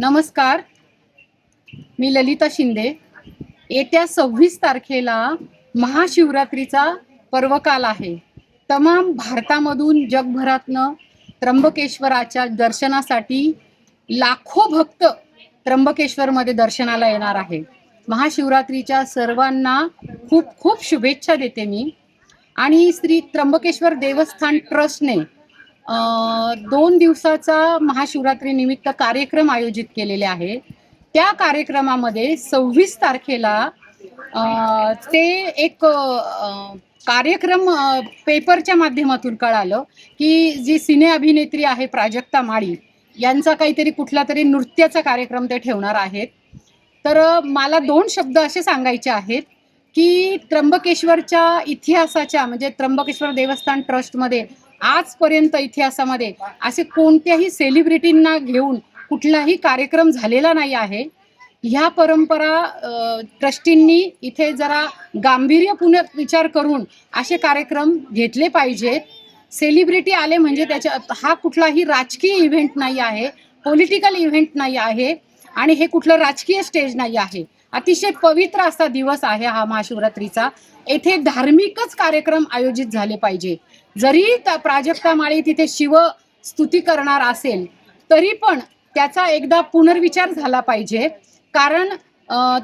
नमस्कार. मी ललिता शिंदे. येत्या सव्वीस तारखेला महाशिवरात्रीचा पर्वकाल आहे. तमाम भारतामधून जगभरातनं त्र्यंबकेश्वराच्या दर्शनासाठी लाखो भक्त त्र्यंबकेश्वरमध्ये दर्शनाला येणार आहे. महाशिवरात्रीच्या सर्वांना खूप खूप शुभेच्छा देते मी. आणि श्री त्र्यंबकेश्वर देवस्थान ट्रस्टने दोन दिवसाचा महाशिवरात्री निमित्त कार्यक्रम आयोजित केलेले आहे. त्या कार्यक्रमामध्ये सव्वीस तारखेला ते एक कार्यक्रम पेपरच्या माध्यमातून कळालं की जी सिने अभिनेत्री आहे प्राजक्ता माळी यांचा काहीतरी कुठला तरी नृत्याचा कार्यक्रम ते ठेवणार आहेत. तर मला दोन शब्द असे सांगायचे आहेत की त्र्यंबकेश्वरच्या इतिहासाच्या म्हणजे त्र्यंबकेश्वर देवस्थान ट्रस्टमध्ये आजपर्यंत इतिहासामध्ये असे कोणत्याही सेलिब्रिटींना घेऊन कुठलाही कार्यक्रम झालेला नाही आहे. ह्या परंपरा ट्रस्टींनी इथे जरा गांभीर्यपूर्ण विचार करून असे कार्यक्रम घेतले पाहिजेत. सेलिब्रिटी आले म्हणजे त्याच्या हा कुठलाही राजकीय इव्हेंट नाही आहे पॉलिटिकल इव्हेंट नाही आहे आणि हे कुठलं राजकीय स्टेज नाही आहे. अतिशय पवित्र असा दिवस आहे हा महाशिवरात्रीचा. येथे धार्मिकच कार्यक्रम आयोजित झाले पाहिजे. जरी प्राजक्ता माळी तिथे शिव स्तुती करणार असेल तरी पण त्याचा एकदा पुनर्विचार झाला पाहिजे. कारण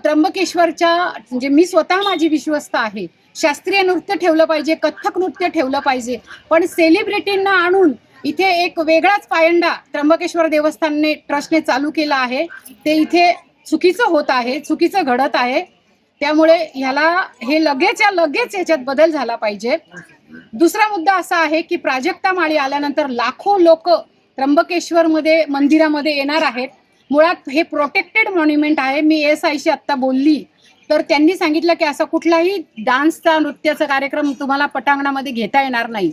त्र्यंबकेश्वरच्या म्हणजे मी स्वतः माझी विश्वस्त आहे. शास्त्रीय नृत्य ठेवलं पाहिजे कथ्थक नृत्य ठेवलं पाहिजे. पण सेलिब्रिटींना आणून इथे एक वेगळाच पायंडा त्र्यंबकेश्वर देवस्थानने ट्रस्टने चालू केला आहे. ते इथे चुकीचं होत आहे चुकीचं घडत आहे. त्यामुळे ह्याला हे लगेच या लगेच याच्यात बदल झाला पाहिजे. दुसरा मुद्दा असा आहे की प्राजक्ता माळी आल्यानंतर लाखो लोक त्र्यंबकेश्वरमध्ये मंदिरामध्ये येणार आहेत. मुळात हे प्रोटेक्टेड मॉन्युमेंट आहे. मी एस आयशी आत्ता बोलली. तर त्यांनी सांगितलं की असा कुठलाही डान्सचा नृत्याचा कार्यक्रम तुम्हाला पटांगणामध्ये घेता येणार नाही.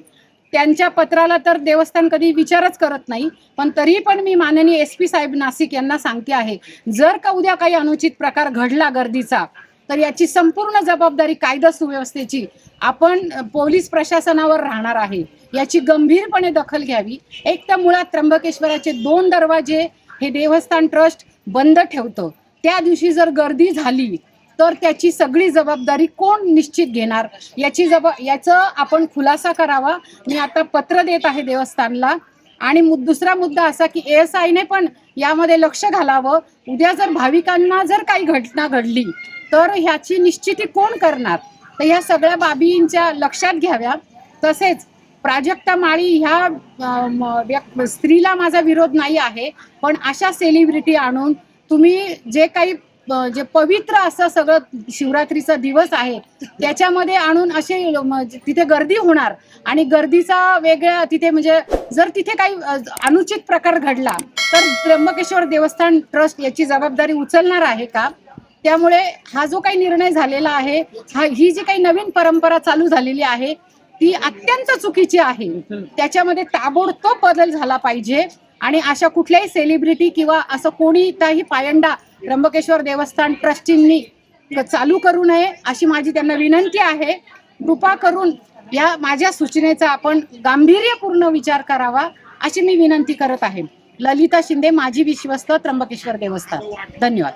त्यांच्या पत्राला तर देवस्थान कधी विचारच करत नाही पण तरी पण मी माननीय एस पी साहेब नाशिक यांना सांगते आहे जर का उद्या काही अनुचित प्रकार घडला गर्दीचा तर याची संपूर्ण जबाबदारी कायदा सुव्यवस्थेची आपण पोलीस प्रशासनावर राहणार आहे. याची गंभीरपणे दखल घ्यावी. एक तर मुळात त्र्यंबकेश्वराचे दोन दरवाजे हे देवस्थान ट्रस्ट बंद ठेवतं. त्या दिवशी जर गर्दी झाली तर त्याची सगळी जबाबदारी कोण निश्चित घेणार? याची जब याचं आपण खुलासा करावा. मी आता पत्र देत आहे देवस्थानला. आणि मु- दुसरा मुद्दा असा की एस आयने पण यामध्ये लक्ष घालावं. उद्या जर भाविकांना जर काही घटना घडली तर ह्याची निश्चिती कोण करणार? तर ह्या सगळ्या बाबींच्या लक्षात घ्याव्या. तसेच प्राजक्ता माळी ह्या स्त्रीला माझा विरोध नाही आहे. पण अशा सेलिब्रिटी आणून तुम्ही जे काही जे पवित्र असं सगळं शिवरात्रीचा दिवस आहे त्याच्यामध्ये आणून असे तिथे गर्दी होणार. आणि गर्दीचा वेगळ्या तिथे म्हणजे जर तिथे काही अनुचित प्रकार घडला तर त्र्यंबकेश्वर देवस्थान ट्रस्ट याची जबाबदारी उचलणार आहे का? त्यामुळे हा जो काही निर्णय झालेला आहे हा ही जी काही नवीन परंपरा चालू झालेली आहे ती अत्यंत चुकीची आहे. त्याच्यामध्ये ताबडतोब बदल झाला पाहिजे. आणि अशा कुठल्याही सेलिब्रिटी किंवा असं कोणीताही पायंडा त्र्यंबकेश्वर देवस्थान ट्रस्टींनी चालू करू नये अशी माझी त्यांना विनंती आहे. कृपा करून या माझ्या सूचनेचा आपण गांभीर्यपूर्ण विचार करावा अशी मी विनंती करत आहे. ललिता शिंदे माझी विश्वस्त त्र्यंबकेश्वर देवस्थान. धन्यवाद.